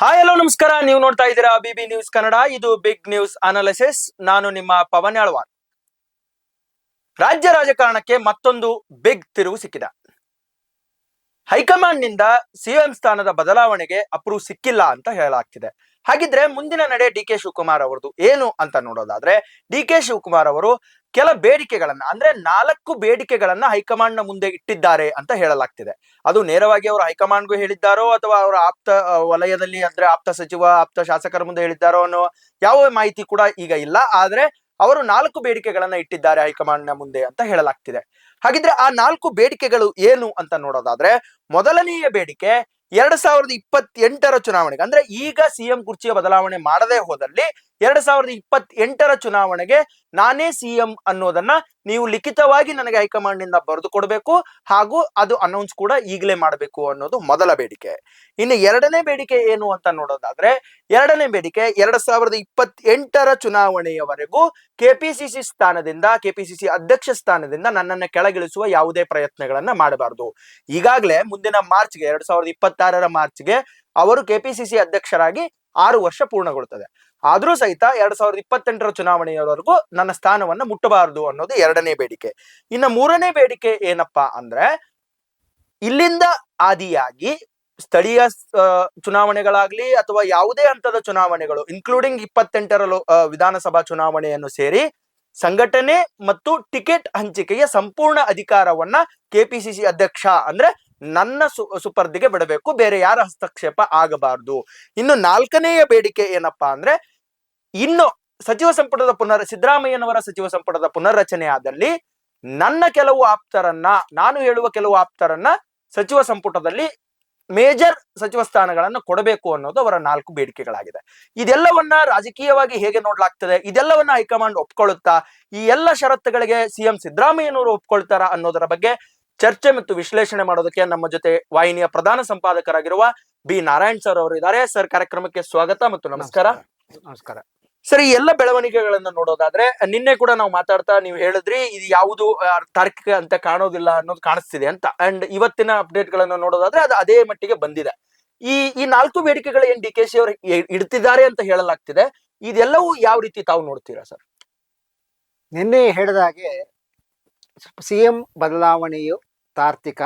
Hi hello ನಮಸ್ಕಾರ. ನೀವು ನೋಡ್ತಾ ಇದ್ದೀರಾ ಬಿಬಿ ನ್ಯೂಸ್ ಕನ್ನಡ ಇದು ಬಿಗ್ ನ್ಯೂಸ್ ಅನಾಲಿಸಿಸ್ ನಾನು ನಿಮ್ಮ ಪವನ್ ಯಾಳ್ವಾರ್. ರಾಜ್ಯ ರಾಜಕಾರಣಕ್ಕೆ ಮತ್ತೊಂದು ಬಿಗ್ ತಿರುವು ಸಿಕ್ಕಿದೆ. ಹೈಕಮಾಂಡ್ನಿಂದ ಸಿಎಂ ಸ್ಥಾನದ ಬದಲಾವಣೆಗೆ ಅಪ್ರೂವ್ ಸಿಕ್ಕಿಲ್ಲ ಅಂತ ಹೇಳಲಾಗ್ತಿದೆ. ಹಾಗಿದ್ರೆ ಮುಂದಿನ ನಡೆ ಡಿ ಕೆ ಶಿವಕುಮಾರ್ ಅವರದು ಏನು ಅಂತ ನೋಡೋದಾದ್ರೆ, ಡಿ ಕೆ ಶಿವಕುಮಾರ್ ಅವರು ಕೆಲ ಬೇಡಿಕೆಗಳನ್ನ, ಅಂದ್ರೆ ನಾಲ್ಕು ಬೇಡಿಕೆಗಳನ್ನ ಹೈಕಮಾಂಡ್ನ ಮುಂದೆ ಇಟ್ಟಿದ್ದಾರೆ ಅಂತ ಹೇಳಲಾಗ್ತಿದೆ. ಅದು ನೇರವಾಗಿ ಅವರು ಹೈಕಮಾಂಡ್ಗೂ ಹೇಳಿದ್ದಾರೋ ಅಥವಾ ಅವರ ಆಪ್ತ ವಲಯದಲ್ಲಿ ಅಂದ್ರೆ ಆಪ್ತ ಸಚಿವ, ಆಪ್ತ ಶಾಸಕರ ಮುಂದೆ ಹೇಳಿದ್ದಾರೋ ಅನ್ನೋ ಯಾವ ಮಾಹಿತಿ ಕೂಡ ಈಗ ಇಲ್ಲ. ಆದ್ರೆ ಅವರು ನಾಲ್ಕು ಬೇಡಿಕೆಗಳನ್ನ ಇಟ್ಟಿದ್ದಾರೆ ಹೈಕಮಾಂಡ್ನ ಮುಂದೆ ಅಂತ ಹೇಳಲಾಗ್ತಿದೆ. ಹಾಗಿದ್ರೆ ಆ ನಾಲ್ಕು ಬೇಡಿಕೆಗಳು ಏನು ಅಂತ ನೋಡೋದಾದ್ರೆ, ಮೊದಲನೆಯ ಬೇಡಿಕೆ ಎರಡ್ ಸಾವಿರದ ಇಪ್ಪತ್ತೆಂಟರ ಚುನಾವಣೆಗೆ, ಅಂದ್ರೆ ಈಗ ಸಿಎಂ ಕುರ್ಚಿಯ ಬದಲಾವಣೆ ಮಾಡದೇ ಹೋದಲ್ಲಿ ಎರಡ್ ಸಾವಿರದ ಇಪ್ಪತ್ತೆಂಟರ ಚುನಾವಣೆಗೆ ನಾನೇ ಸಿಎಂ ಅನ್ನೋದನ್ನ ನೀವು ಲಿಖಿತವಾಗಿ ನನಗೆ ಹೈಕಮಾಂಡ್ನಿಂದ ಬರೆದು ಕೊಡಬೇಕು ಹಾಗೂ ಅದು ಅನೌನ್ಸ್ ಕೂಡ ಈಗಲೇ ಮಾಡಬೇಕು ಅನ್ನೋದು ಮೊದಲ ಬೇಡಿಕೆ. ಇನ್ನು ಎರಡನೇ ಬೇಡಿಕೆ ಏನು ಅಂತ ನೋಡೋದಾದ್ರೆ, ಎರಡನೇ ಬೇಡಿಕೆ ಎರಡ್ ಸಾವಿರದ ಇಪ್ಪತ್ತೆಂಟರ ಚುನಾವಣೆಯವರೆಗೂ ಕೆಪಿಸಿಸಿ ಸ್ಥಾನದಿಂದ ಕೆಪಿಸಿಸಿ ಅಧ್ಯಕ್ಷ ಸ್ಥಾನದಿಂದ ನನ್ನನ್ನು ಕೆಳಗಿಳಿಸುವ ಯಾವುದೇ ಪ್ರಯತ್ನಗಳನ್ನ ಮಾಡಬಾರದು. ಈಗಾಗಲೇ ಮುಂದಿನ ಮಾರ್ಚ್ಗೆ, ಎರಡ್ ಸಾವಿರದ ಇಪ್ಪತ್ತಾರರ ಮಾರ್ಚ್ಗೆ ಅವರು ಕೆಪಿಸಿಸಿ ಅಧ್ಯಕ್ಷರಾಗಿ ಆರು ವರ್ಷ ಪೂರ್ಣಗೊಳ್ಳುತ್ತದೆ. ಆದ್ರೂ ಸಹಿತ ಎರಡ್ ಸಾವಿರದ ಇಪ್ಪತ್ತೆಂಟರ ಚುನಾವಣೆಯವರೆಗೂ ನನ್ನ ಸ್ಥಾನವನ್ನ ಮುಟ್ಟಬಾರದು ಅನ್ನೋದು ಎರಡನೇ ಬೇಡಿಕೆ. ಇನ್ನ ಮೂರನೇ ಬೇಡಿಕೆ ಏನಪ್ಪಾ ಅಂದ್ರೆ, ಇಲ್ಲಿಂದ ಆದಿಯಾಗಿ ಸ್ಥಳೀಯ ಚುನಾವಣೆಗಳಾಗ್ಲಿ ಅಥವಾ ಯಾವುದೇ ಹಂತದ ಚುನಾವಣೆಗಳು ಇನ್ಕ್ಲೂಡಿಂಗ್ ಇಪ್ಪತ್ತೆಂಟರ ವಿಧಾನಸಭಾ ಚುನಾವಣೆಯನ್ನು ಸೇರಿ ಸಂಘಟನೆ ಮತ್ತು ಟಿಕೆಟ್ ಹಂಚಿಕೆಯ ಸಂಪೂರ್ಣ ಅಧಿಕಾರವನ್ನ ಕೆಪಿಸಿಸಿ ಅಧ್ಯಕ್ಷ ಅಂದ್ರೆ ನನ್ನ ಸು, ಸುಪರ್ದಿಗೆ ಬಿಡಬೇಕು, ಬೇರೆ ಯಾರ ಹಸ್ತಕ್ಷೇಪ ಆಗಬಾರದು. ಇನ್ನು ನಾಲ್ಕನೆಯ ಬೇಡಿಕೆ ಏನಪ್ಪಾ ಅಂದ್ರೆ, ಇನ್ನು ಸಚಿವ ಸಂಪುಟದ ಪುನರ್, ಸಿದ್ದರಾಮಯ್ಯನವರ ಸಚಿವ ಸಂಪುಟದ ಪುನರ್ರಚನೆ ಆದಲ್ಲಿ, ನನ್ನ ಕೆಲವು ಆಪ್ತರನ್ನ, ನಾನು ಹೇಳುವ ಕೆಲವು ಆಪ್ತರನ್ನ ಸಚಿವ ಸಂಪುಟದಲ್ಲಿ ಮೇಜರ್ ಸಚಿವ ಸ್ಥಾನಗಳನ್ನು ಕೊಡಬೇಕು ಅನ್ನೋದು ಅವರ ನಾಲ್ಕು ಬೇಡಿಕೆಗಳಾಗಿದೆ. ಇದೆಲ್ಲವನ್ನ ರಾಜಕೀಯವಾಗಿ ಹೇಗೆ ನೋಡ್ಲಾಗ್ತದೆ, ಇದೆಲ್ಲವನ್ನ ಹೈಕಮಾಂಡ್ ಒಪ್ಕೊಳ್ಳುತ್ತಾ, ಈ ಎಲ್ಲ ಷರತ್ತುಗಳಿಗೆ ಸಿಎಂ ಸಿದ್ದರಾಮಯ್ಯನವರು ಒಪ್ಕೊಳ್ತಾರ ಅನ್ನೋದರ ಬಗ್ಗೆ ಚರ್ಚೆ ಮತ್ತು ವಿಶ್ಲೇಷಣೆ ಮಾಡೋದಕ್ಕೆ ನಮ್ಮ ಜೊತೆ ವಾಹಿನಿಯ ಪ್ರಧಾನ ಸಂಪಾದಕರಾಗಿರುವ ಬಿ ನಾರಾಯಣ್ ಸರ್ ಅವರು ಇದ್ದಾರೆ. ಸರ್ ಕಾರ್ಯಕ್ರಮಕ್ಕೆ ಸ್ವಾಗತ ಮತ್ತು ನಮಸ್ಕಾರ. ನಮಸ್ಕಾರ. ಸರ್ ಈ ಎಲ್ಲ ಬೆಳವಣಿಗೆಗಳನ್ನ ನೋಡೋದಾದ್ರೆ ನಿನ್ನೆ ಕೂಡ ನಾವು ಮಾತಾಡ್ತಾ ನೀವು ಹೇಳಿದ್ರಿ ಇದು ಯಾವುದು ತಾರ್ಕಿಕ ಅಂತ ಕಾಣೋದಿಲ್ಲ ಅನ್ನೋದು ಕಾಣಿಸ್ತಿದೆ ಅಂತ. ಅಂಡ್ ಇವತ್ತಿನ ಅಪ್ಡೇಟ್ ಗಳನ್ನ ನೋಡೋದಾದ್ರೆ ಅದು ಅದೇ ಮಟ್ಟಿಗೆ ಬಂದಿದೆ. ಈ ಈ ನಾಲ್ಕು ಬೇಡಿಕೆಗಳು ಏನ್ ಡಿ ಕೆ ಶಿ ಅವರು ಇಡ್ತಿದ್ದಾರೆ ಅಂತ ಹೇಳಲಾಗ್ತಿದೆ. ಇದೆಲ್ಲವೂ ಯಾವ ರೀತಿ ತಾವು ನೋಡ್ತೀರಾ ಸರ್? ನಿನ್ನೆ ಹೇಳಿದ ಹಾಗೆ ಸಿಎಂ ಬದಲಾವಣೆಯು ತಾರ್ತಿಕ